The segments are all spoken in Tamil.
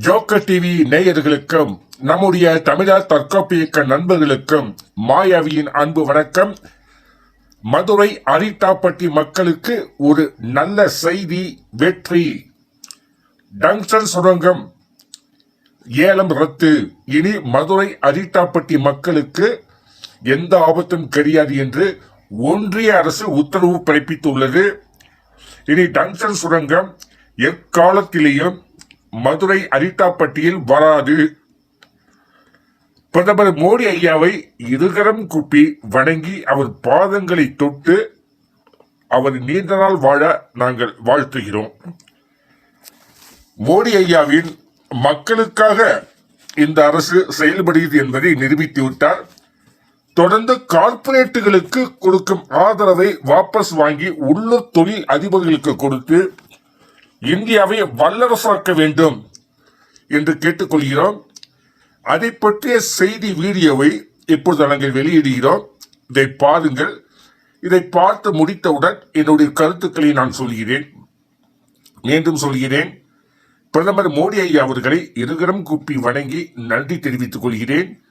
ஜோக்கர் டிவி நேயர்களுக்கும் நம்முடைய தமிழர் தற்காப்பியக்க நண்பர்களுக்கும் மாயாவியின் அன்பு வணக்கம். மதுரை அரிட்டாப்பட்டி மக்களுக்கு ஒரு நல்ல செய்தி வெற்றி. டங்ஸ்டன் சுரங்கம் ஏலம் ரத்து. இனி மதுரை அரிட்டாப்பட்டி மக்களுக்கு எந்த ஆபத்தும் கிடையாது என்று ஒன்றிய அரசு உத்தரவு பிறப்பித்துள்ளது. இனி டங்ஸ்டன் சுரங்கம் எக்காலத்திலேயும் மதுரை அரிட்டாப்பட்டியில் வராது. பிரதமர் மோடி ஐயாவை இருகரம் கூப்பி வணங்கி அவர் பாதங்களை தொட்டு அவர் நீண்ட நாள் வாழ நாங்கள் வாழ்த்துகிறோம். மோடி ஐயாவின் மக்களுக்காக இந்த அரசு செயல்படுகிறது என்பதை நிரூபித்து விட்டார் தொடர்ந்து கார்ப்பரேட்டுகளுக்கு கொடுக்கும் ஆதரவை வாபஸ் வாங்கி உள்ளூர் தொழில் அதிபர்களுக்கு கொடுத்து இந்தியாவை வல்லரசாக்க வேண்டும் என்று கேட்டுக்கொள்கிறோம். அதை பற்றிய செய்தி வீடியோவை இப்பொழுது நாங்கள் வெளியிடுகிறோம். இதை பாருங்கள். இதை பார்த்து முடித்தவுடன் என்னுடைய கருத்துக்களை நான் சொல்கிறேன். மீண்டும் சொல்கிறேன். பிரதமர் மோடி ஐயா அவர்களை இருகரம் கூப்பி வணங்கி நன்றி தெரிவித்துக் கொள்கிறேன்.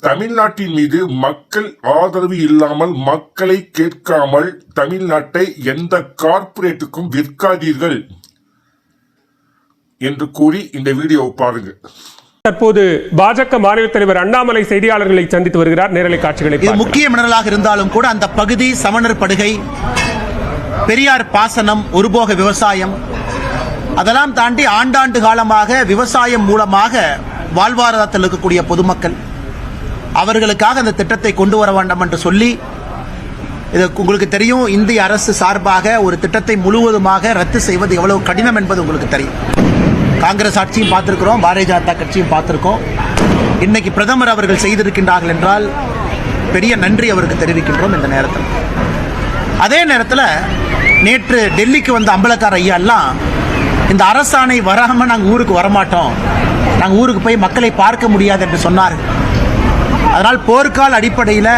தமிழ்நாட்டின் மீது மக்கள் ஆதரவு இல்லாமல் மக்களை கேட்காமல் தமிழ்நாட்டை எந்த கார்ப்பரேட்டுக்கும் விற்காதீர்கள். என்று கூறி இந்த வீடியோவை பாருங்க. தற்போது பாஜக மாநில தலைவர் அண்ணாமலை செய்தியாளர்களை சந்தித்து வருகிறார். நேரலை காட்சிகளை இது. முக்கிய மினரலாக இருந்தாலும் கூட அந்த பகுதி சமணர் படுகை பெரியார் பாசனம் ஒருபோக விவசாயம் அதெல்லாம் தாண்டி ஆண்டாண்டு காலமாக விவசாயம் மூலமாக வாழ்வாதாரத்தில் இருக்கக்கூடிய பொதுமக்கள் அவர்களுக்காக அந்த திட்டத்தை கொண்டு வர வேண்டும் என்று சொல்லி இது உங்களுக்கு தெரியும் இந்திய அரசு சார்பாக ஒரு திட்டத்தை முழுவதுமாக ரத்து செய்வது எவ்வளவு கடினம் என்பது உங்களுக்கு தெரியும். காங்கிரஸ் ஆட்சியும் பார்த்துருக்கிறோம் பாரதிய ஜனதா கட்சியும் பார்த்துருக்கோம். இன்னைக்கு பிரதமர் அவர்கள் செய்திருக்கின்றார்கள் என்றால் பெரிய நன்றி அவருக்கு தெரிவிக்கின்றோம் இந்த நேரத்தில். அதே நேரத்தில் நேற்று டெல்லிக்கு வந்த அம்பலக்கார ஐயா எல்லாம் இந்த அரசாணை வராமல் நாங்கள் ஊருக்கு வரமாட்டோம். நாங்கள் ஊருக்கு போய் மக்களை பார்க்க முடியாது என்று சொன்னார்கள். அதனால் போர்க்கால அடிப்படையில்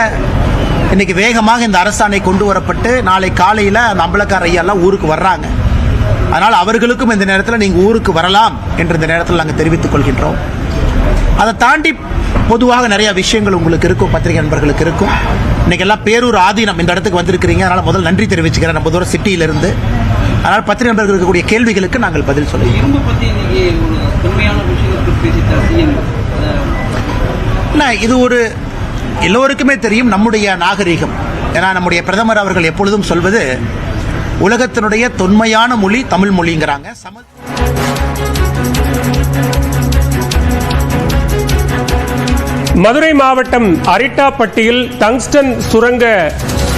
இன்னைக்கு வேகமாக இந்த அரசாணை கொண்டு வரப்பட்டு நாளை காலையில் அந்த அம்பலக்கார ஐயா எல்லாம் ஊருக்கு வர்றாங்க. அதனால் அவர்களுக்கும் இந்த நேரத்தில் நீங்கள் ஊருக்கு வரலாம் என்று இந்த நேரத்தில் நாங்கள் தெரிவித்துக் கொள்கின்றோம். அதை தாண்டி பொதுவாக நிறைய விஷயங்கள் உங்களுக்கு இருக்கும் பத்திரிகை நண்பர்களுக்கு இருக்கும். இன்னைக்கு எல்லாம் பேரூர் ஆதீனம் இந்த இடத்துக்கு வந்திருக்கிறீங்க. அதனால் முதல் நன்றி தெரிவிச்சுக்கிறேன். நம்ம தூரம் சிட்டியிலிருந்து. அதனால் பத்திரிகை நண்பர்களுக்கு இருக்கக்கூடிய கேள்விகளுக்கு நாங்கள் பதில் சொல்லுவோம் இது ஒரு எல்லோருக்குமே தெரியும் நம்முடைய நாகரிகம். ஏன்னா நம்முடைய பிரதமர் அவர்கள் எப்பொழுதும் சொல்வது உலகத்தினுடைய தொன்மையான மொழி தமிழ் மொழிங்கிறாங்க. சம மதுரை மாவட்டம் அரிட்டாப்பட்டியில் டங்ஸ்டன் சுரங்க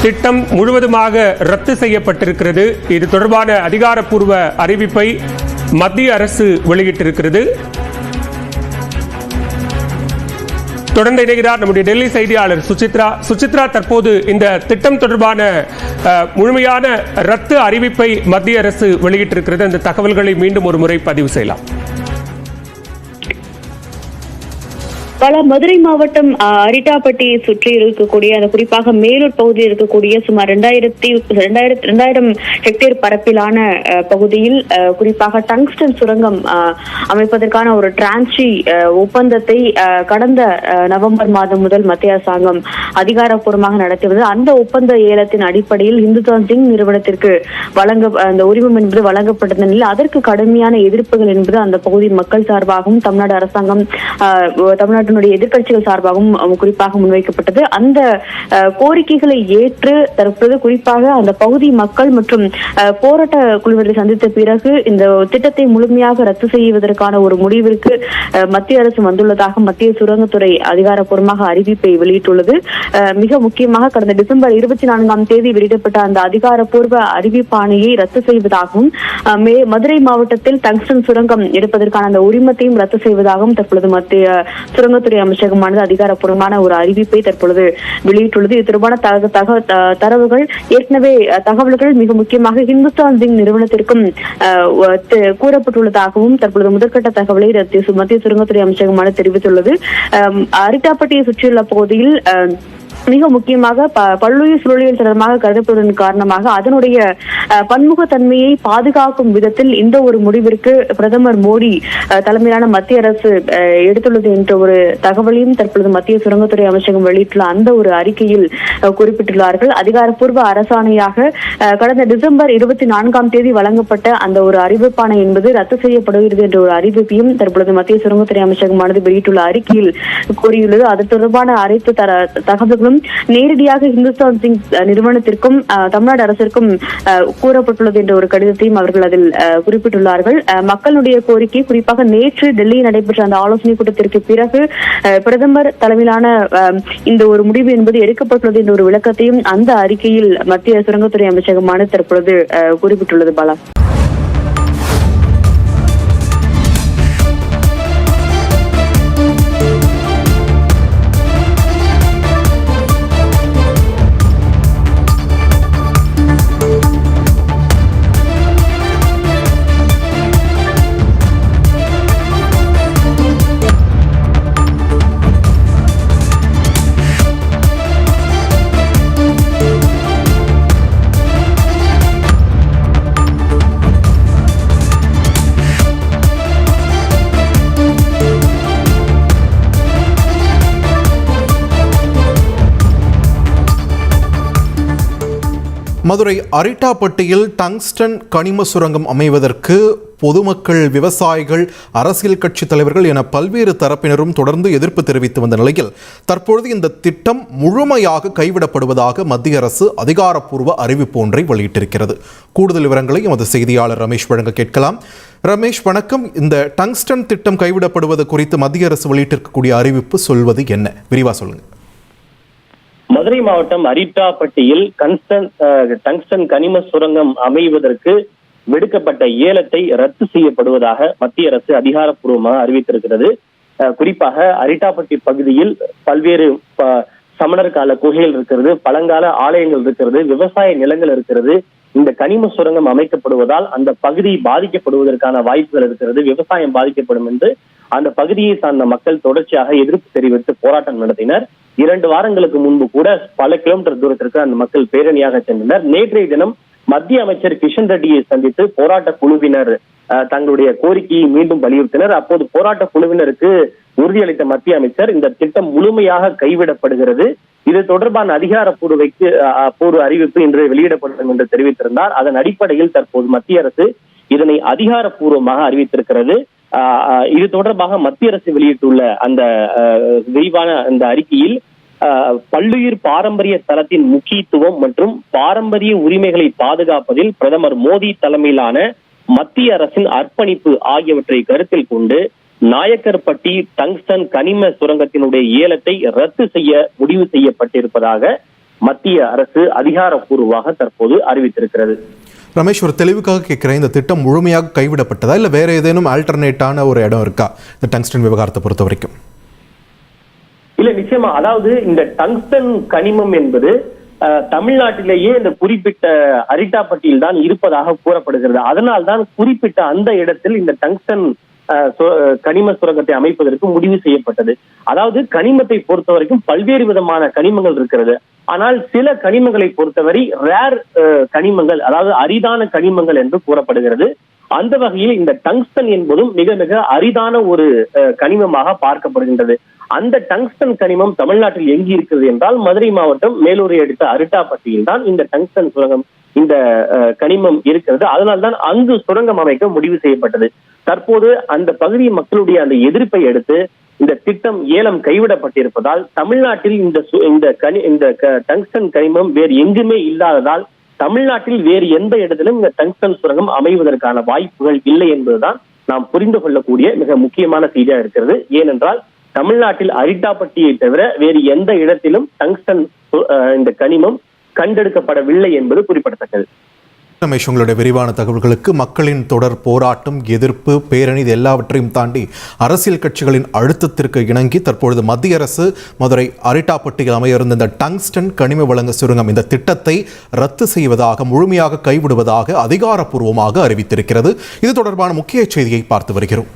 திட்டம் முழுவதுமாக ரத்து செய்யப்பட்டிருக்கிறது. இது தொடர்பான அதிகாரப்பூர்வ அறிவிப்பை மத்திய அரசு வெளியிட்டிருக்கிறது. தொடர்ந்து இணைகிறார் நம்முடைய டெல்லி செய்தியாளர் சுசித்ரா. சுசித்ரா தற்போது இந்த திட்டம் தொடர்பான அஹ், முழுமையான ரத்து அறிவிப்பை மத்திய அரசு வெளியிட்டிருக்கிறது. அந்த தகவல்களை மீண்டும் ஒரு முறை பதிவு செய்யலாம். பல மதுரை மாவட்டம் அரிட்டாப்பட்டியை சுற்றி இருக்கக்கூடிய அந்த குறிப்பாக மேலூர் பகுதியில் இருக்கக்கூடிய சுமார் ரெண்டாயிரத்தி ரெண்டாயிரத்தி ரெண்டாயிரம் ஹெக்டேர் பரப்பிலான பகுதியில் குறிப்பாக டங்ஸ்டன் சுரங்கம் அமைப்பதற்கான ஒரு டிரான்சி ஒப்பந்தத்தை கடந்த அஹ், நவம்பர் மாதம் முதல் மத்திய அரசாங்கம் அதிகாரப்பூர்வமாக நடத்தி வந்தது. அந்த ஒப்பந்த ஏலத்தின் அடிப்படையில் இந்துதான் சிங் நிறுவனத்திற்கு வழங்க அந்த உரிமம் என்பது வழங்கப்பட்டிருந்த நிலையில் அதற்கு கடுமையான எதிர்ப்புகள் என்பது அந்த பகுதி மக்கள் சார்பாகவும் தமிழ்நாடு அரசாங்கம் ஆஹ், அதனுடைய எதிர்கட்சிகள் சார்பாகவும் குறிப்பாக முன்வைக்கப்பட்டது. அந்த கோரிக்கைகளை ஏற்று தற்போது குறிப்பாக அந்த பகுதி மக்கள் மற்றும் போராட்ட குழுவினரை சந்தித்த பிறகு இந்த திட்டத்தை முழுமையாக ரத்து செய்வதற்கான ஒரு முடிவிற்கு மத்திய அரசு வந்துள்ளதாக மத்திய சுரங்கத்துறை அதிகாரப்பூர்வமாக அறிவிப்பை வெளியிட்டுள்ளது. மிக முக்கியமாக கடந்த டிசம்பர் இருபத்தி நான்காம் தேதி வெளியிடப்பட்ட அந்த அதிகாரப்பூர்வ அறிவிப்பாணையை ரத்து செய்வதாகவும் மதுரை மாவட்டத்தில் டங்ஸ்டன் சுரங்கம் எடுப்பதற்கான அந்த உரிமத்தையும் ரத்து செய்வதாகவும் தற்பொழுது மத்திய சுரங்க சுரங்கத்துறை அமைச்சகமானது அதிகாரப்பூர்வமான ஒரு அறிவிப்பை தற்பொழுது வெளியிட்டுள்ளது. இது தொடர்பான தரவுகள் ஏற்கனவே தகவல்கள் மிக முக்கியமாக ஹிந்துஸ்தான் ஜிங் நிறுவனத்திற்கும் கூறப்பட்டுள்ளதாகவும் தற்பொழுது முதற்கட்ட தகவலை மத்திய சுரங்கத்துறை அமைச்சகமானது தெரிவித்துள்ளது. அரிட்டாப்பட்டியை சுற்றியுள்ள பகுதியில் அஹ், மிக முக்கியமாக பல்லுயிர் சூழலியல் தொடர்பாக கருதப்படுவதன் காரணமாக அதனுடைய பன்முகத்தன்மையை பாதுகாக்கும் விதத்தில் இந்த ஒரு முடிவிற்கு பிரதமர் மோடி தலைமையிலான மத்திய அரசு எடுத்துள்ளது என்ற ஒரு தகவலையும் தற்பொழுது மத்திய சுரங்கத்துறை அமைச்சகம் வெளியிட்டுள்ள அந்த ஒரு அறிக்கையில் குறிப்பிட்டுள்ளார்கள். அதிகாரப்பூர்வ அரசாணையாக அஹ், கடந்த டிசம்பர் இருபத்தி நான்காம் தேதி வழங்கப்பட்ட அந்த ஒரு அறிவிப்பான என்பது ரத்து செய்யப்படுகிறது என்ற ஒரு அறிவிப்பையும் தற்பொழுது மத்திய சுரங்கத்துறை அமைச்சகமானது வெளியிட்டுள்ள அறிக்கையில் கூறியுள்ளது. அது தொடர்பான அனைத்து தர என்றும் நேரடியாக இந்துஸ்தான் சிங் நிறுவனத்திற்கும் தமிழ்நாடு அரசிற்கும் கூறப்பட்டுள்ளது என்ற ஒரு கடிதத்தையும் அவர்கள் அதில் குறிப்பிட்டுள்ளார்கள். மக்களுடைய கோரிக்கை குறிப்பாக நேற்று டெல்லியில் நடைபெற்ற அந்த ஆலோசனை கூட்டத்திற்கு பிறகு பிரதமர் தலைமையிலான இந்த ஒரு முடிவு என்பது எடுக்கப்பட்டுள்ளது என்ற ஒரு விளக்கத்தையும் அந்த அறிக்கையில் மத்திய சுரங்கத்துறை அமைச்சகமான தற்பொழுது குறிப்பிட்டுள்ளது பாலா. மதுரை அரிட்டாப்பட்டியில் டங்ஸ்டன் கனிம சுரங்கம் அமைவதற்கு பொதுமக்கள் விவசாயிகள் அரசியல் கட்சி தலைவர்கள் என பல்வேறு தரப்பினரும் தொடர்ந்து எதிர்ப்பு தெரிவித்து வந்த நிலையில் தற்பொழுது இந்த திட்டம் முழுமையாக கைவிடப்படுவதாக மத்திய அரசு அதிகாரப்பூர்வ அறிவிப்பு ஒன்றை வெளியிட்டிருக்கிறது. கூடுதல் விவரங்களை எமது செய்தியாளர் ரமேஷ் வழங்க கேட்கலாம். ரமேஷ் வணக்கம். இந்த டங்ஸ்டன் திட்டம் கைவிடப்படுவது குறித்து மத்திய அரசு வெளியிட்டிருக்கக்கூடிய அறிவிப்பு சொல்வது என்ன? விரிவாக சொல்லுங்கள் மதுரை மாவட்டம் அரிட்டாப்பட்டியில் கன்ஸ்டன் டங்ஸ்டன் கனிம சுரங்கம் அமைவதற்கு விடுக்கப்பட்ட ஏலத்தை ரத்து செய்யப்படுவதாக மத்திய அரசு அதிகாரப்பூர்வமாக அறிவித்திருக்கிறது. குறிப்பாக அரிட்டாப்பட்டி பகுதியில் பல்வேறு சமணர் கால குகைகள் இருக்கிறது பழங்கால ஆலயங்கள் இருக்கிறது விவசாய நிலங்கள் இருக்கிறது. இந்த கனிம சுரங்கம் அமைக்கப்படுவதால் அந்த பகுதி பாதிக்கப்படுவதற்கான வாய்ப்புகள் இருக்கிறது விவசாயம் பாதிக்கப்படும் என்று அந்த பகுதியை சார்ந்த மக்கள் தொடர்ச்சியாக எதிர்ப்பு தெரிவித்து போராட்டம் நடத்தினர். இரண்டு வாரங்களுக்கு முன்பு கூட பல கிலோமீட்டர் தூரத்திற்கு அந்த மக்கள் பேரணியாக சென்றனர். நேற்றைய தினம் மத்திய அமைச்சர் கிஷன் ரெட்டியை சந்தித்து போராட்ட குழுவினர் தங்களுடைய கோரிக்கையை மீண்டும் வலியுறுத்தினர். அப்போது போராட்ட குழுவினருக்கு உறுதியளித்த மத்திய அமைச்சர் இந்த திட்டம் முழுமையாக கைவிடப்படுகிறது. இது தொடர்பான அதிகாரப்பூர்வைக்கு பூர்வ அறிவிப்பு இன்று வெளியிடப்படும் என்று தெரிவித்திருந்தார். அதன் அடிப்படையில் தற்போது மத்திய அரசு இதனை அதிகாரப்பூர்வமாக அறிவித்திருக்கிறது. இது தொடர்பாக மத்திய அரசு வெளியிட்டுள்ள அந்த விரிவான அந்த அறிக்கையில் பல்லுயிர் பாரம்பரிய தளத்தின் முக்கியத்துவம் மற்றும் பாரம்பரிய உரிமைகளை பாதுகாப்பதில் பிரதமர் மோடி தலைமையிலான மத்திய அரசின் அர்ப்பணிப்பு ஆகியவற்றை கருத்தில் கொண்டு நாயக்கர்பட்டி டங்ஸ்டன் கனிம சுரங்கத்தினுடைய ஏலத்தை ரத்து செய்ய முடிவு செய்யப்பட்டிருப்பதாக மத்திய அரசு அதிகாரப்பூர்வமாக தற்போது அறிவித்திருக்கிறது. ரமேஷ் ஒரு தெளிவுக்காக கேட்குறேன் இந்த திட்டம் முழுமையாக கைவிடப்பட்டதா? இல்லை வேற ஏதேனும் ஆல்டர்னேட்டான ஒரு இடம் இருக்கா? இந்த டங்ஸ்டன் விவகாரத்தை பொறுத்த வரைக்கும். இல்ல நிச்சயமா. அதாவது இந்த டங்ஸ்டன் கனிமம் என்பது தமிழ்நாட்டிலேயே இந்த குறிப்பிட்ட அரிட்டாப்பட்டியில் தான் இருப்பதாக கூறப்படுகிறது. அதனால்தான் குறிப்பிட்ட அந்த இடத்தில் இந்த டங்ஸ்டன் கனிம சுரங்கத்தை அமைப்பதற்கு முடிவு செய்யப்பட்டது. அதாவது கனிமத்தை பொறுத்த வரைக்கும் பல்வேறு விதமான கனிமங்கள் இருக்கிறது. ஆனால் சில கனிமங்களை பொறுத்தவரை ரேர் கனிமங்கள் அதாவது அரிதான கனிமங்கள் என்று கூறப்படுகிறது. அந்த வகையில் இந்த டங்ஸ்டன் என்பதும் மிக மிக அரிதான ஒரு கனிமமாக பார்க்கப்படுகின்றது. அந்த டங்ஸ்டன் கனிமம் தமிழ்நாட்டில் எங்கு இருக்கிறது என்றால் மதுரை மாவட்டம் மேலூரை அடுத்த அரிட்டாப்பட்டியில் தான் இந்த டங்ஸ்டன் சுரங்கம் இந்த அஹ், கனிமம் இருக்கிறது. அதனால்தான் அங்கு சுரங்கம் அமைக்க முடிவு செய்யப்பட்டது. தற்போது அந்த பகுதி மக்களுடைய அந்த எதிர்ப்பை எடுத்து இந்த திட்டம் ஏலம் கைவிடப்பட்டிருப்பதால் தமிழ்நாட்டில் இந்த இந்த கனி இந்த டங்ஸ்டன் கனிமம் வேறு எங்குமே இல்லாததால் தமிழ்நாட்டில் வேறு எந்த இடத்திலும் இந்த டங்ஸ்டன் சுரங்கம் அமைவதற்கான வாய்ப்புகள் இல்லை என்பதுதான் நாம் புரிந்து கொள்ளக்கூடிய மிக முக்கியமான செய்தியா இருக்கிறது. ஏனென்றால் தமிழ்நாட்டில் அரிட்டாப்பட்டியை தவிர வேறு எந்த இடத்திலும் டங்ஸ்டன் இந்த கனிமம் கண்டெடுக்கப்படவில்லை என்பது குறிப்பிடத்தக்கது. ரமேஷ் உங்களுடைய விரிவான தகவல்களுக்கு மக்களின் தொடர் போராட்டம் எதிர்ப்பு பேரணி இது எல்லாவற்றையும் தாண்டி அரசியல் கட்சிகளின் அழுத்தத்திற்கு இணங்கி தற்பொழுது மத்திய அரசு மதுரை அரிட்டாப்பட்டியில் அமையிருந்த இந்த டங்ஸ்டன் கனிம வழங்க சுருங்கம் இந்த திட்டத்தை ரத்து செய்வதாக முழுமையாக கைவிடுவதாக அதிகாரப்பூர்வமாக அறிவித்திருக்கிறது. இது தொடர்பான முக்கிய செய்தியை பார்த்து வருகிறோம்.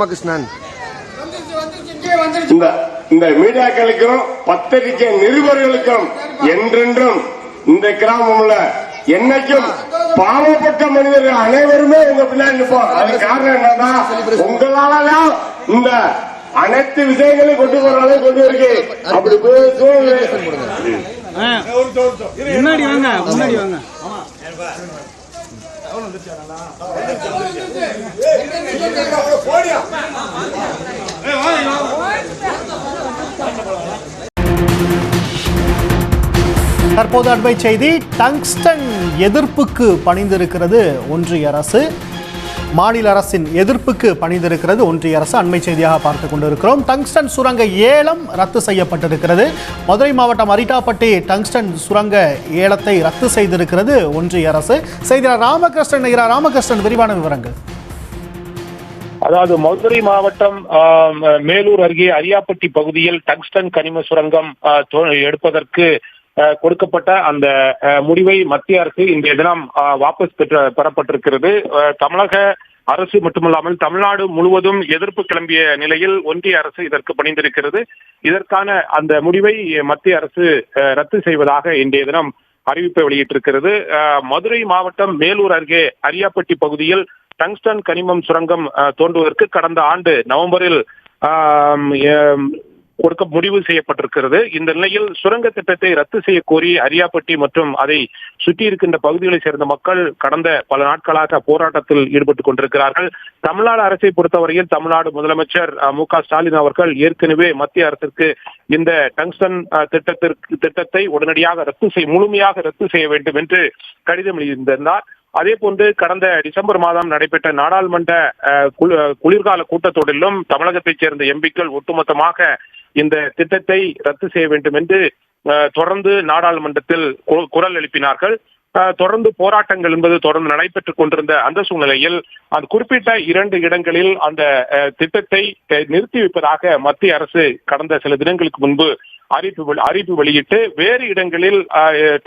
ராமகிருஷ்ணன். இந்த இந்த மீடியாக்களுக்கும் பத்திரிகை நிருபர்களுக்கும் என்றென்றும் இந்த கிராமம்ல என்னைக்கும் பாவப்பட்ட மனிதர்கள் அனைவருமே உங்க பின்னாடி நிற்போம். அது காரணம் என்னன்னா உங்களாலதான் இந்த அனைத்து விஷயங்களையும் கொண்டு வர அளவுக்கு கொண்டு இருக்கு அப்படி போய் முன்னாடி வாங்க முன்னாடி வாங்க. தற்போது அண்மை செய்தி டங்ஸ்டன் எதிர்ப்புக்கு பணிந்திருக்கிறது ஒன்றிய அரசு. மாநில அரசின் எதிர்ப்புக்கு பணிந்திருக்கிறது. ஒன்றிய அரசு அண்மை செய்தியாக பார்த்து கொண்டிருக்கிறோம். டங்ஸ்டன் சுரங்க ஏலம் ரத்து செய்யப்பட்டிருக்கிறது. மதுரை மாவட்டம் அரிட்டாப்பட்டி டங்ஸ்டன் சுரங்க ஏலத்தை ரத்து செய்திருக்கிறது ஒன்றிய அரசு. செய்தியாளர் ராமகிருஷ்ணன் ஐயா ராமகிருஷ்ணன் விரிவான விவரங்கள். அதாவது மதுரை மாவட்டம் மேலூர் அருகே அரியாப்பட்டி பகுதியில் டங்ஸ்டன் கனிம சுரங்கம் எடுப்பதற்கு கொடுக்கப்பட்ட அந்த முடிவை மத்திய அரசு இன்றைய தினம் வாபஸ் பெற்ற பெறப்பட்டிருக்கிறது. தமிழக அரசு மட்டுமல்லாமல் தமிழ்நாடு முழுவதும் எதிர்ப்பு கிளம்பிய நிலையில் ஒன்றிய அரசு இதற்கு பணிந்திருக்கிறது. இதற்கான அந்த முடிவை மத்திய அரசு ரத்து செய்வதாக இன்றைய தினம் அறிவிப்பை வெளியிட்டிருக்கிறது. மதுரை மாவட்டம் மேலூர் அருகே அரியாப்பட்டி பகுதியில் டங்ஸ்டன் கனிமம் சுரங்கம் தோன்றுவதற்கு கடந்த ஆண்டு நவம்பரில் கொடுக்க முடிவு செய்யப்பட்டிருக்கிறது. இந்த நிலையில் சுரங்க திட்டத்தை ரத்து செய்ய கோரி அரியாப்பட்டி மற்றும் அதை சுற்றி இருக்கின்ற பகுதிகளைச் சேர்ந்த மக்கள் கடந்த பல நாட்களாக போராட்டத்தில் ஈடுபட்டுக் கொண்டிருக்கிறார்கள். தமிழ்நாடு அரசை பொறுத்தவரையில் தமிழ்நாடு முதலமைச்சர் மு க ஸ்டாலின் அவர்கள் ஏற்கனவே மத்திய அரசிற்கு இந்த டங்ஸ்டன் திட்டத்திற்கு திட்டத்தை உடனடியாக ரத்து செய் முழுமையாக ரத்து செய்ய வேண்டும் என்று கடிதம் எழுதியிருந்தார். அதே போன்று கடந்த டிசம்பர் மாதம் நடைபெற்ற நாடாளுமன்ற குளிர்கால கூட்டத்தொடரிலும் தமிழகத்தைச் சேர்ந்த எம்பிக்கள் ஒட்டுமொத்தமாக இந்த திட்டத்தை ரத்து செய்ய வேண்டும் என்று தொடர்ந்து நாடாளுமன்றத்தில் குரல் எழுப்பினார்கள். தொடர்ந்து போராட்டங்கள் என்பது தொடர்ந்து நடைபெற்றுக் கொண்டிருந்த அந்த சூழ்நிலையில் அந்த குறிப்பிட்ட இரண்டு இடங்களில் அந்த திட்டத்தை நிறுத்தி வைப்பதாக மத்திய அரசு கடந்த சில தினங்களுக்கு முன்பு அறிவிப்பு அறிவிப்பு வெளியிட்டு வேறு இடங்களில்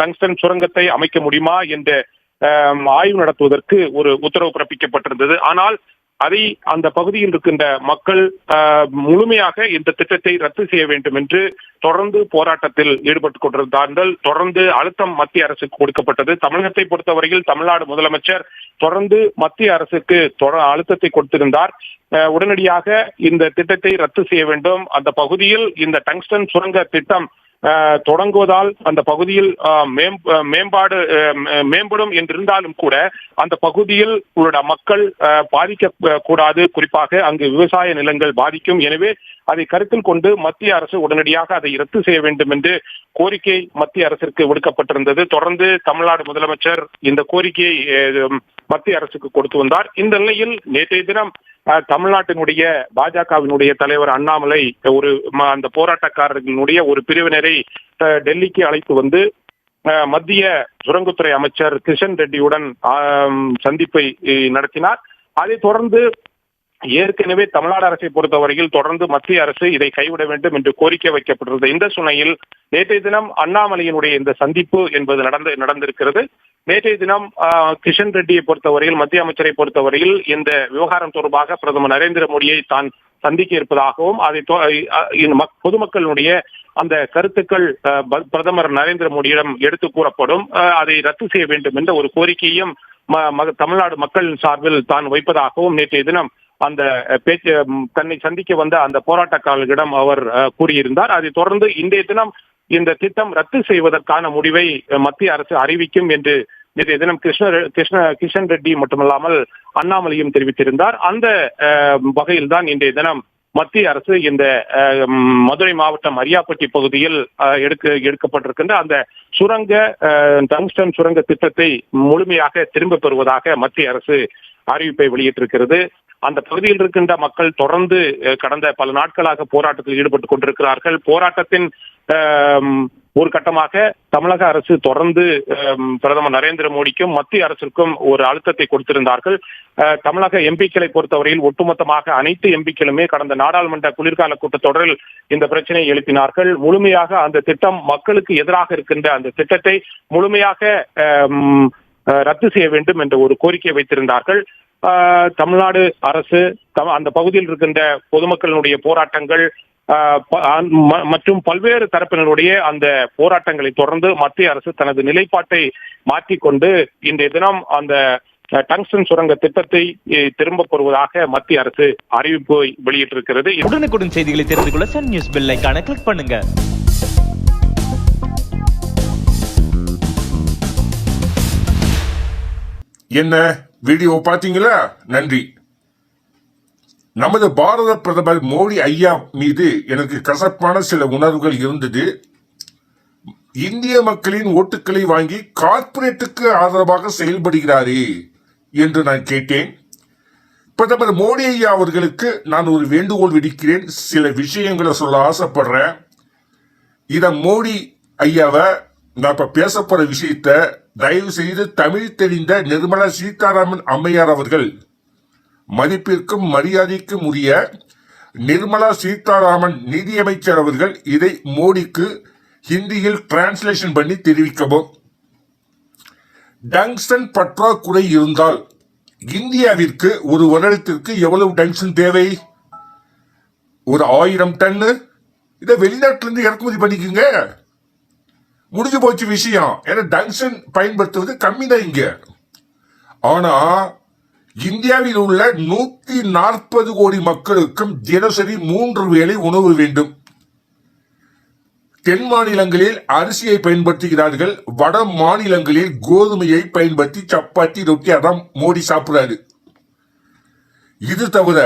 டங்ஸ்டன் சுரங்கத்தை அமைக்க முடியுமா என்ற ஆய்வு நடத்துவதற்கு ஒரு உத்தரவு பிறப்பிக்கப்பட்டிருந்தது. ஆனால் அதை அந்த பகுதியில் இருக்கின்ற மக்கள் முழுமையாக இந்த திட்டத்தை ரத்து செய்ய வேண்டும் என்று தொடர்ந்து போராட்டத்தில் ஈடுபட்டுக் கொண்டிருந்தார்கள். தொடர்ந்து அழுத்தம் மத்திய அரசுக்கு கொடுக்கப்பட்டது. தமிழகத்தை பொறுத்தவரையில் தமிழ்நாடு முதலமைச்சர் தொடர்ந்து மத்திய அரசுக்கு அழுத்தத்தை கொடுத்திருந்தார். அஹ், உடனடியாக இந்த திட்டத்தை ரத்து செய்ய வேண்டும். அந்த பகுதியில் இந்த டங்ஸ்டன் சுரங்க திட்டம் தொடங்குவதால் அந்த பகுதியில் மேம்பாடு மேம்படும் என்றிருந்தாலும் கூட அந்த பகுதியில் உள்ள மக்கள் அஹ், பாதிக்க கூடாது குறிப்பாக அங்கு விவசாய நிலங்கள் பாதிக்கும். எனவே அதை கருத்தில் கொண்டு மத்திய அரசு உடனடியாக அதை ரத்து செய்ய வேண்டும் என்று கோரிக்கை மத்திய அரசிற்கு விடுக்கப்பட்டிருந்தது. தொடர்ந்து தமிழ்நாடு முதலமைச்சர் இந்த கோரிக்கையை மத்திய அரசுக்கு கொடுத்து வந்தார். இந்த நிலையில் நேற்றைய தினம் தமிழ்நாட்டினுடைய பாஜகவினுடைய தலைவர் அண்ணாமலை ஒரு அந்த போராட்டக்காரர்களுடைய ஒரு பிரிவினரை டெல்லிக்கு அழைத்து வந்து மத்திய சுரங்கத்துறை அமைச்சர் கிஷன் ரெட்டியுடன் சந்திப்பை நடத்தினார். அதைத் தொடர்ந்து ஏற்கனவே தமிழ்நாடு அரசை பொறுத்தவரையில் தொடர்ந்து மத்திய அரசு இதை கைவிட வேண்டும் என்று கோரிக்கை வைக்கப்பட்டிருந்த இந்த சூழ்நிலையில் நேற்றைய தினம் அண்ணாமலையினுடைய இந்த சந்திப்பு என்பது நடந்து நடந்திருக்கிறது. நேற்றைய தினம் ஆஹ், கிஷன் ரெட்டியை பொறுத்தவரையில் மத்திய அமைச்சரை பொறுத்தவரையில் இந்த விவகாரம் தொடர்பாக பிரதமர் நரேந்திர மோடியை தான் சந்திக்க இருப்பதாகவும் அதை பொதுமக்களுடைய அந்த கருத்துக்கள் பிரதமர் நரேந்திர மோடியிடம் எடுத்து கூறப்படும் அஹ், அதை ரத்து செய்ய வேண்டும் என்ற ஒரு கோரிக்கையும் ம- தமிழ்நாடு மக்களின் சார்பில் தான் வைப்பதாகவும் நேற்றைய தினம் அந்த பேச்சு தன்னை சந்திக்க வந்த அந்த போராட்டக்காரர்களிடம் அவர் கூறியிருந்தார். அதை தொடர்ந்து இன்றைய தினம் இந்த திட்டம் ரத்து செய்வதற்கான முடிவை மத்திய அரசு அறிவிக்கும் என்று நேற்றைய தினம் கிருஷ்ண கிருஷ்ண கிஷன் ரெட்டி மட்டுமல்லாமல் அண்ணாமலையும் தெரிவித்திருந்தார். அந்த வகையில் தான் இன்றைய தினம் மத்திய அரசு இந்த மதுரை மாவட்டம் அரியாப்பட்டி பகுதியில் எடுக்க எடுக்கப்பட்டிருக்கின்ற அந்த சுரங்க அஹ், டங்ஸ்டன் சுரங்க திட்டத்தை முழுமையாக திரும்ப பெறுவதாக மத்திய அரசு அறிவிப்பை வெளியிட்டிருக்கிறது. அந்த பகுதியில் இருக்கின்ற மக்கள் தொடர்ந்து கடந்த பல நாட்களாக போராட்டத்தில் ஈடுபட்டுக் கொண்டிருக்கிறார்கள். போராட்டத்தின் ஒரு கட்டமாக தமிழக அரசு தொடர்ந்து பிரதமர் நரேந்திர மோடிக்கும் மத்திய அரசிற்கும் ஒரு அழுத்தத்தை கொடுத்திருந்தார்கள். அஹ், தமிழக எம்பிக்களை பொறுத்தவரையில் ஒட்டுமொத்தமாக அனைத்து எம்பிக்களுமே கடந்த நாடாளுமன்ற குளிர்கால கூட்டத்தொடரில் இந்த பிரச்சனையை எழுப்பினார்கள். முழுமையாக அந்த திட்டம் மக்களுக்கு எதிராக இருக்கின்ற அந்த திட்டத்தை முழுமையாக ரத்து செய்ய வேண்டும் என்ற ஒரு கோரிக்கை வைத்திருந்தார்கள். தமிழ்நாடு அரசு அந்த பகுதியில் இருக்கின்ற பொதுமக்களினுடைய போராட்டங்கள் மற்றும் பல்வேறு தரப்பினருடைய அந்த போராட்டங்களை தொடர்ந்து மத்திய அரசு தனது நிலைப்பாட்டை மாற்றிக்கொண்டு இன்றைய தினம் அந்த டங்ஸ்டன் சுரங்க திட்டத்தை திரும்ப பெறுவதாக மத்திய அரசு அறிவிப்பு வெளியிட்டிருக்கிறது. உடனுக்குடன் செய்திகளை தெரிந்து கொள்ள சன் நியூஸ் பெல் கிளிக் பண்ணுங்க. என்ன வீடியோ பார்த்தீங்களா? நன்றி. நமது பாரத பிரதமர் மோடி ஐயா மீது எனக்கு கசப்பான சில உணர்வுகள் இருந்தது. இந்திய மக்களின் ஓட்டுக்களை வாங்கி கார்ப்பரேட்டுக்கு ஆதரவாக செயல்படுகிறாரே என்று நான் கேட்டேன். பிரதமர் மோடி ஐயா அவர்களுக்கு நான் ஒரு வேண்டுகோள் விடுக்கிறேன். சில விஷயங்களை சொல்ல ஆசைப்படுறேன். இதை மோடி ஐயாவை நான் இப்ப பேச போற விஷயத்த தயவு செய்து தமிழ் தெரிந்த நிர்மலா சீதாராமன் அம்மையார் அவர்கள் மதிப்பிற்கும் மரியாதைக்கும் உரிய நிர்மலா சீதாராமன் நிதியமைச்சர் அவர்கள் இதை மோடிக்கு ஹிந்தியில் டிரான்ஸ்லேஷன் பண்ணி தெரிவிக்கவும். டங்ஸ்டன் பற்றாக்குறை இருந்தால் இந்தியாவிற்கு ஒரு வருடத்திற்கு எவ்வளவு டங்ஸ்டன் தேவை? ஒரு ஆயிரம் டன்னு? இதை வெளிநாட்டிலிருந்து இறக்குமதி பண்ணிக்கோங்க. முடிஞ்சு போச்சு விஷயம். ஏன்னா டங்ஸ்டன் பயன்படுத்துவது கம்மி தான் இங்க. ஆனா இந்தியாவில் உள்ள நூத்தி நாற்பது கோடி மக்களுக்கும் தினசரி மூன்று வேளை உணவு வேண்டும். தென் மாநிலங்களில் அரிசியை பயன்படுத்துகிறார்கள். வட மாநிலங்களில் கோதுமையை பயன்படுத்தி சப்பாத்தி ரொட்டி அதான் மோடி சாப்பிட்றாரு. இது தவிர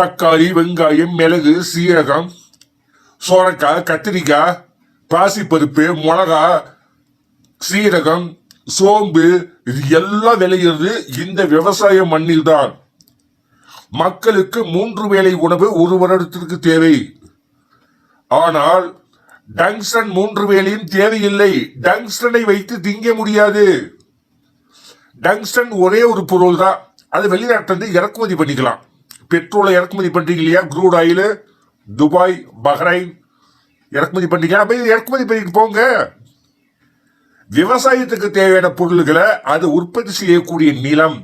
தக்காளி வெங்காயம் மிளகு சீரகம் சோரக்காய் கத்திரிக்காய் பாசிப்பருப்பு மிளகா சீரகம் சோம்பு இது எல்லாம் விளையிறது இந்த விவசாய மண்ணில் தான் மக்களுக்கு மூன்று வேளை உணவு ஒரு வருடத்திற்கு தேவை. ஆனால் டங்ஸ்டன் மூன்று வேலையும் தேவையில்லை. டங்ஸ்டனை வைத்து திங்க முடியாது. டங்ஸ்டன் ஒரே ஒரு பொருள் தான் அது வெளிநாட்டிலிருந்து இறக்குமதி பண்ணிக்கலாம். பெட்ரோலை இறக்குமதி பண்றீங்க இல்லையா? க்ரூட் ஆயில் துபாய் பஹ்ரைன் இறக்குமதி பண்றீங்க அப்ப இறக்குமதி பண்ணிட்டு போங்க. விவசாயத்துக்கு தேவையான பொருள்களை அது உற்பத்தி செய்யக்கூடிய நிலம்.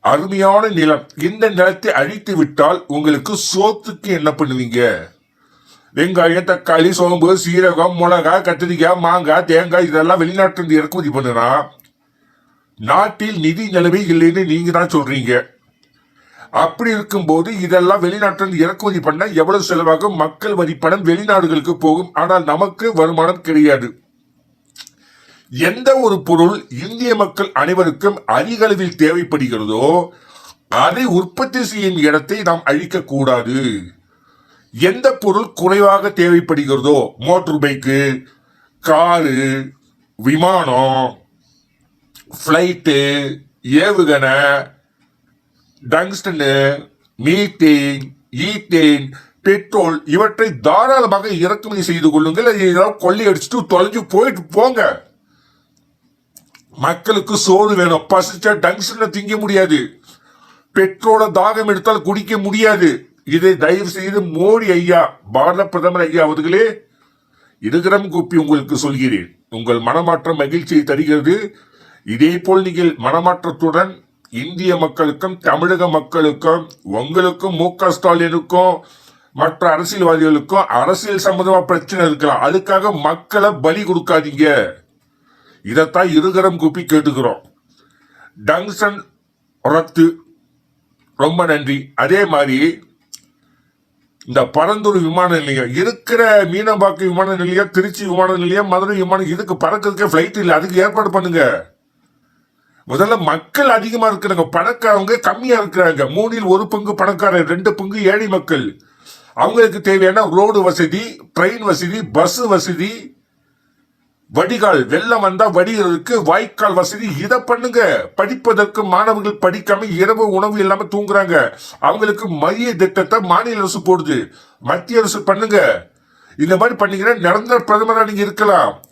அருமையான நிலம். இந்த நிலத்தை அழித்து விட்டால் உங்களுக்கு சோத்துக்கு என்ன பண்ணுவீங்க? வெங்காயம் தக்காளி சோம்பு சீரகம் மிளகா கத்திரிக்காய் மாங்காய் தேங்காய் இதெல்லாம் வெளிநாட்டிலிருந்து இறக்குமதி பண்ணுனா நாட்டில் நிதி நிலைமை இல்லைன்னு நீங்க தான் சொல்றீங்க. அப்படி இருக்கும்போது இதெல்லாம் வெளிநாட்டிலிருந்து இறக்குமதி பண்ண எவ்வளவு செலவாகும்? மக்கள் வரி பணம் வெளிநாடுகளுக்கு போகும். ஆனால் நமக்கு வருமானம் கிடையாது. எந்த ஒரு பொருள் இந்திய மக்கள் அனைவருக்கும் அதிக அளவில் தேவைப்படுகிறதோ அதை உற்பத்தி செய்யும் இடத்தை நாம் அழிக்க கூடாது எந்த பொருள் குறைவாக தேவைப்படுகிறதோ மோட்டர் பைக்கு காரு விமானம் ஃப்ளைட்டு ஏவுகணை டங்ஸ்டனு மீத்தேன் ஈத்தேன் பெட்ரோல் இவற்றை தாராளமாக இறக்குமதி செய்து கொள்ளுங்கள். இதெல்லாம் ஏதாவது கொள்ளையடிச்சுட்டு தொலைஞ்சு போயிட்டு போங்க. மக்களுக்கு சோறு வேணும். பசிச்சா டங்ஸ்டனை திங்க முடியாது. பெட்ரோலை தாகம் எடுத்தால் குடிக்க முடியாது. இதை தயவு செய்து மோடி ஐயா பாரத பிரதமர் ஐயா அவர்களே இருகரம் கூப்பி உங்களுக்கு சொல்கிறேன். உங்கள் மனமாற்றம் மகிழ்ச்சியை தருகிறது. இதே போல் நீங்கள் மனமாற்றத்துடன் இந்திய மக்களுக்கும் தமிழக மக்களுக்கும் உங்களுக்கும் மு க ஸ்டாலினுக்கும் மற்ற அரசியல்வாதிகளுக்கும் அரசியல் சம்பந்தமா பிரச்சனை இருக்கலாம் அதுக்காக மக்களை பலி கொடுக்காதீங்க. இதைத்தான் இருகரம் கூப்பி கேட்டுக்கிறோம். டங்ஸ்டன் ரத்து. ரொம்ப நன்றி. அதே மாதிரி இந்த பரந்தூர் விமான நிலையம் இருக்கிற மீனம்பாக்கம் விமான நிலையம் திருச்சி விமான நிலையம் மதுரை விமானம் இதுக்கு பறக்கிறதுக்கே ஃப்ளைட் இல்லை. அதுக்கு ஏற்பாடு பண்ணுங்க. முதல்ல மக்கள் அதிகமா இருக்கிறாங்க பணக்காரவங்க கம்மியா இருக்கிறாங்க. மூணில் ஒரு பங்கு பணக்காரர் ரெண்டு பங்கு ஏழை மக்கள். அவங்களுக்கு தேவையான ரோடு வசதி ட்ரெயின் வசதி பஸ் வசதி வடிகால். வெள்ளம் வந்தா வடிகிறதுக்கு வாய்க்கால் வசதி இதை பண்ணுங்க. படிப்பதற்கு மாணவர்கள் படிக்காம இரவு உணவு இல்லாம தூங்குறாங்க. அவங்களுக்கு மதிய திட்டத்தை மாநில அரசு போடுது. மத்திய அரசு பண்ணுங்க. இந்த மாதிரி பண்ணீங்கன்னா நிரந்தர பிரதமராக நீங்க இருக்கலாம்.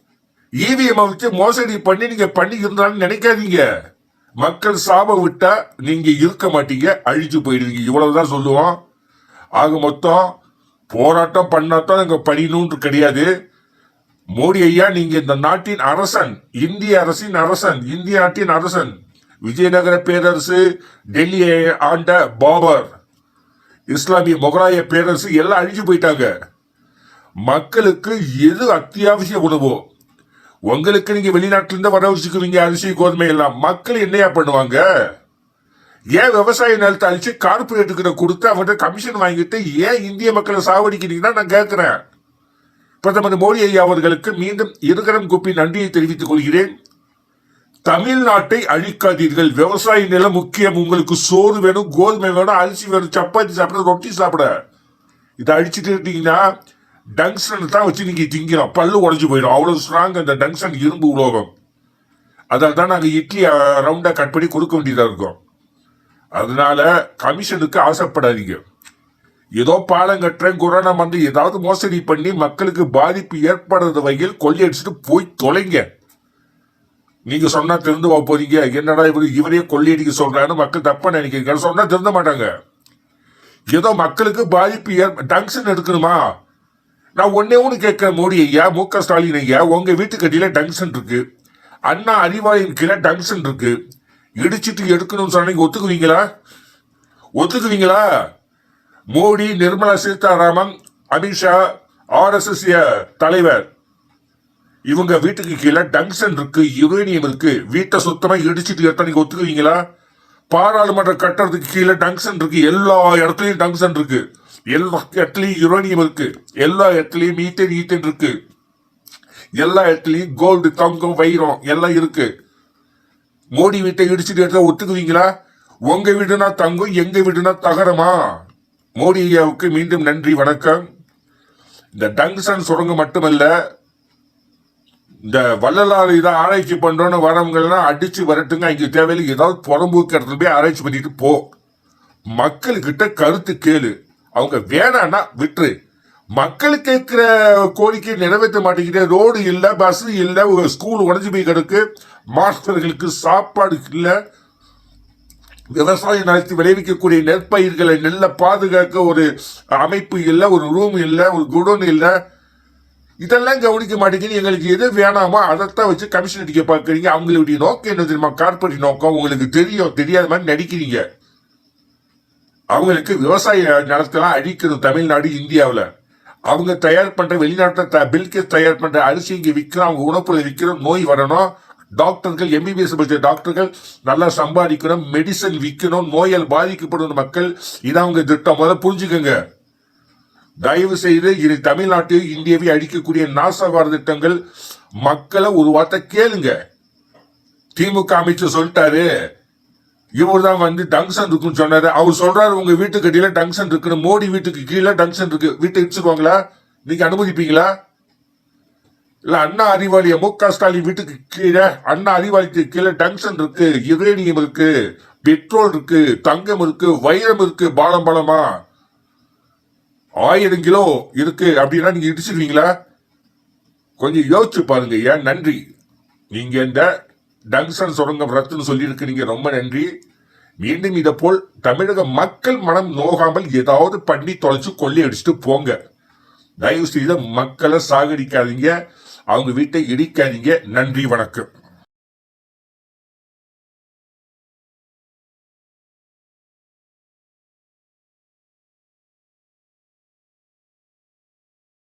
இவிஎம் வச்சு மோசடி பண்ணி நீங்க பண்ணி இருந்தாலும் நினைக்காதீங்க. மக்கள் சாபம் விட்டா நீங்க இருக்க மாட்டீங்க அழிச்சு போயிடுவீங்க. இவ்வளவுதான் சொல்லுவோம். ஆக மொத்தம் போராட்டம் பண்ணாதான் நாங்க படிக்கணும்னு கிடையாது. மோடி ஐயா நீங்க இந்த நாட்டின் அரசன் இந்திய அரசின் அரசன் இந்திய நாட்டின் அரசன். விஜயநகர பேரரசு டெல்லியை ஆண்ட பாபர். இஸ்லாமிய முகலாய பேரரசு எல்லாம் அழிஞ்சு போயிட்டாங்க. மக்களுக்கு எது அத்தியாவசிய உணவோ உங்களுக்கு நீங்க வெளிநாட்டிலேருந்து வர வச்சுக்குவீங்க அரிசி கோதுமை எல்லாம் மக்கள் என்னையா பண்ணுவாங்க? ஏன் விவசாய நிலத்தை அழிச்சு கார்பரேட்டுக்கிட்ட கொடுத்து அவங்ககிட்ட கமிஷன் வாங்கிட்டு ஏன் இந்திய மக்களை சாவடிக்கிறீங்கன்னா நான் கேட்கிறேன் பிரதமர் மோடி ஐயா அவர்களுக்கு மீண்டும் இருகரம் குப்பி நன்றியை தெரிவித்துக் கொள்கிறேன். தமிழ்நாட்டை அழிக்காதீர்கள். விவசாய நிலம் முக்கியம். உங்களுக்கு சோறு வேணும் கோதுமை வேணும் அரிசி வேணும் சப்பாத்தி சாப்பிட ரொட்டி சாப்பிட. இதை அழிச்சுட்டு இருந்தீங்கன்னா டங்ஸ்டன் தான் வச்சு நீங்கள் திங்கிறோம் பல்லு உடஞ்சி போயிடும். அவ்வளோ ஸ்ட்ராங் அந்த டங்ஸ்டன் இரும்பு உலோகம். அதால் தான் நாங்கள் இட்லி ரவுண்டாக கட் பண்ணி கொடுக்க வேண்டியதாக இருக்கும். அதனால கமிஷனுக்கு ஆசைப்படாதீங்க. ஏதோ பாலம் கட்டுறேன் கொரோனா வந்து ஏதாவது மோசடி பண்ணி மக்களுக்கு பாதிப்பு ஏற்படுறது வகையில் கொள்ளையடிச்சிட்டு போய் தொலைங்க. நீங்க சொன்னா திருந்து போக போறீங்க. என்னடா இவரு இவரே கொள்ளையடிக்க சொல்றாரு மக்கள் தப்பா நினைக்கிறீங்க. சொன்னா திருந்த மாட்டாங்க. ஏதோ மக்களுக்கு பாதிப்பு ஏற்ப டங்ஷன் எடுக்கணுமா? நான் ஒன்னே ஒன்று கேட்குறேன் மோடி ஐயா மு க ஸ்டாலின் ஐயா உங்கள் வீட்டுக்கட்டியில் டங்ஷன் இருக்கு. அண்ணா அறிவாலயம் கீழே டங்ஷன் இருக்கு. இடிச்சிட்டு எடுக்கணும்னு சொன்னீங்க ஒத்துக்குவீங்களா? ஒத்துக்குவீங்களா? மோடி நிர்மலா சீதாராமன் அமித்ஷா ஆர்எஸ்எஸ் தலைவர். இவங்க வீட்டுக்கு கீழே டங்ஷன் இருக்கு யுரேனியம் இருக்கு. வீட்டை சுத்தமாக இடிச்சிட்டு எடுத்தா நீங்கள் ஒத்துக்குவீங்களா? பாராளுமன்ற கட்டடத்துக்கு கீழே டங்ஷன் இருக்கு. எல்லா இடத்துலையும் டங்ஷன் இருக்கு. எல்லா இடத்துலயும் யுரேனியம் இருக்கு. எல்லா இடத்துலயும் மீத்தேன் ஈத்தேன் இருக்கு. எல்லா இடத்துலயும் கோல்டு தங்கம் வைரம் எல்லாம் இருக்கு. மோடி வீட்டை இடிச்சுட்டு எடுத்தா ஒத்துக்குவீங்களா? உங்க வீடுனா தங்கம் எங்க வீடுனா தகரமா? மோடி ஐயாவுக்கு மீண்டும் நன்றி வணக்கம். இந்த டங்ஷன் சுரங்கம் மட்டுமல்ல இந்த வள்ளலாறு இதை ஆராய்ச்சி பண்றோன்னு வரவங்கள்லாம் அடித்து அடிச்சு வரட்டுங்க. இங்க தேவையில்லை. ஏதாவது புறம்போக்கு இடத்துல போய் ஆராய்ச்சி பண்ணிட்டு போ. மக்கள்கிட்ட கருத்து கேளு. அவங்க வேணான்னா விட்டுரு. மக்களுக்கு இருக்கிற கோரிக்கை நிறைவேற்ற மாட்டேங்கிற ரோடு இல்லை பஸ் இல்லை ஸ்கூல் உடஞ்சு போய் கிடக்கு. மாஸ்டர்களுக்கு சாப்பாடு இல்லை. விவசாயம் நடத்தி விளைவிக்கக்கூடிய நெற்பயிர்களை நல்ல பாதுகாக்க ஒரு அமைப்பு இல்லை ஒரு ரூம் இல்லை ஒரு குடோன் இல்லை. இதெல்லாம் கவனிக்க மாட்டேங்குது. எங்களுக்கு எது வேணாமோ அதைத்தான் வச்சு கமிஷன் அடிக்க பார்க்குறீங்க. அவங்களுடைய நோக்கம் என்ன தெரியுமா? கார்பரேட் நோக்கம். உங்களுக்கு தெரியும் தெரியாத மாதிரி நடிக்கிறீங்க. அவங்களுக்கு விவசாய நிலத்தெல்லாம் அழிக்கணும் தமிழ்நாடு இந்தியாவில். அவங்க தயார் பண்ணுற வெளிநாட்டை பில்கேஸ் தயார் பண்ணுற அரிசி இங்கே விற்கிறோம் அவங்க உணவுல விற்கிறோம் நோய் வரணும். டாக்டர்கள் எம்பிபிஎஸ் படித்த டாக்டர்கள் நல்லா சம்பாதிக்கணும் மெடிசன் விற்கணும் நோயால் பாதிக்கப்படும் மக்கள். இதை அவங்க திட்டம். முதல்ல புரிஞ்சுக்கோங்க. தயவு செய்து இது தமிழ்நாட்டை இந்தியாவை அழிக்கக்கூடிய நாசகார திட்டங்கள் மக்களை ஒரு வார்த்தை கேளுங்க. திமுக அமைச்சர் சொல்லிட்டாரு இவர் தான் வந்து டங்ஷன் இருக்குன்னு சொன்னாரு. அவர் சொல்றாரு உங்க வீட்டுக்கு அடியில டங்ஷன் இருக்குன்னு. மோடி வீட்டுக்கு கீழே டங்ஷன் இருக்கு. வீட்டை இடிச்சிருவாங்களா நீங்க அனுமதிப்பீங்களா? இல்ல அண்ணா அறிவாளிய மு க. ஸ்டாலின் வீட்டுக்கு கீழே அண்ணா அறிவாளிக்கு கீழே டங்ஷன் இருக்கு. யுரேனியம் இருக்கு. பெட்ரோல் இருக்கு. தங்கம் இருக்கு. வைரம் இருக்கு. பாலம் பாலமா? ஆயிரம் கிலோ இருக்கு. அப்படின்னா நீங்க இடிச்சிருவீங்களா? கொஞ்சம் யோசிச்சு பாருங்க. ஏன்? நன்றி. நீங்க இந்த டங்ஷன் சுரங்கம் ரத்துன்னு சொல்லியிருக்கிறீங்க ரொம்ப நன்றி. மீண்டும் இதை போல் தமிழக மக்கள் மனம் நோகாமல் ஏதாவது பண்ணி தொலைச்சு கொள்ளி அடிச்சுட்டு போங்க. தயவு செய்து மக்களை சாகடிக்காதீங்க. அவங்க வீட்டை இடிக்காதீங்க. நன்றி வணக்கம்.